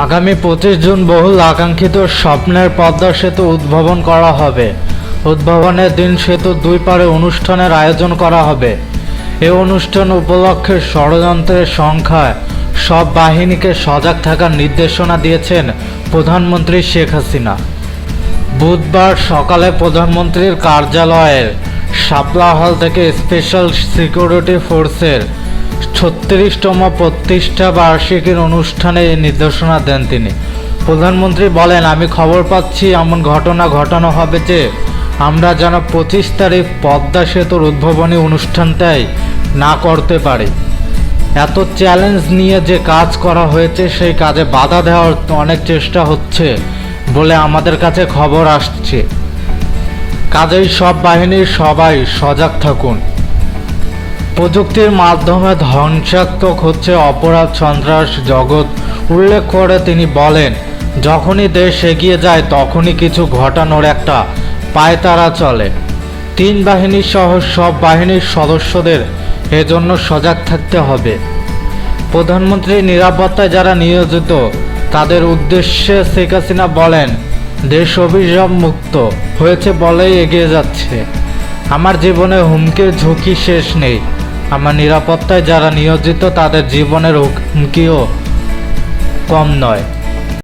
আগামী পঁচিশ জুন বহুল আকাঙ্ক্ষিত স্বপ্নের পদ্মা সেতু উদ্ভাবন করা হবে। উদ্ভাবনের দিন সেতু দুই পারে অনুষ্ঠানের আয়োজন করা হবে। এ অনুষ্ঠান উপলক্ষে ষড়যন্ত্রের সংখ্যায় সব বাহিনীকে সজাগ থাকার নির্দেশনা দিয়েছেন প্রধানমন্ত্রী শেখ হাসিনা। বুধবার সকালে প্রধানমন্ত্রীর কার্যালয়ের শাপলা হল থেকে স্পেশাল সিকিউরিটি ফোর্সের ছত্রিশতম প্রতিষ্ঠা বার্ষিকীর অনুষ্ঠানে নির্দেশনা দেন তিনি। প্রধানমন্ত্রী বলেন, আমি খবর পাচ্ছি এমন ঘটনা ঘটানো হবে যে আমরা যেন পঁচিশ তারিখ পদ্মা সেতুর উদ্ভাবনী অনুষ্ঠানটাই না করতে পারি। এত চ্যালেঞ্জ নিয়ে যে কাজ করা হয়েছে, সেই কাজে বাধা দেওয়ার অনেক চেষ্টা হচ্ছে বলে আমাদের কাছে খবর আসছে। কাজেই সব বাহিনীর সবাই সজাগ থাকুন। প্রযুক্তির মাধ্যমে ধ্বংসাত্মক হচ্ছে অপরাধ সন্ত্রাস জগৎ, উল্লেখ করে তিনি বলেন, যখনই দেশ এগিয়ে যায়, তখনই কিছু ঘটানোর একটা পায়তারা চলে। তিন বাহিনী সহ সব বাহিনীর সদস্যদের এজন্য সজাগ থাকতে হবে। প্রধানমন্ত্রী নিরাপত্তায় যারা নিয়োজিত, তাদের উদ্দেশ্যে শেখ হাসিনা বলেন, দেশ অভিশাপ মুক্ত হয়েছে বলেই এগিয়ে যাচ্ছে। আমার জীবনে হুমকির ঝুঁকি শেষ নেই। আমার নিরাপত্তায় যারা নিয়োজিত তাদের জীবনের হুমকিও কম নয়।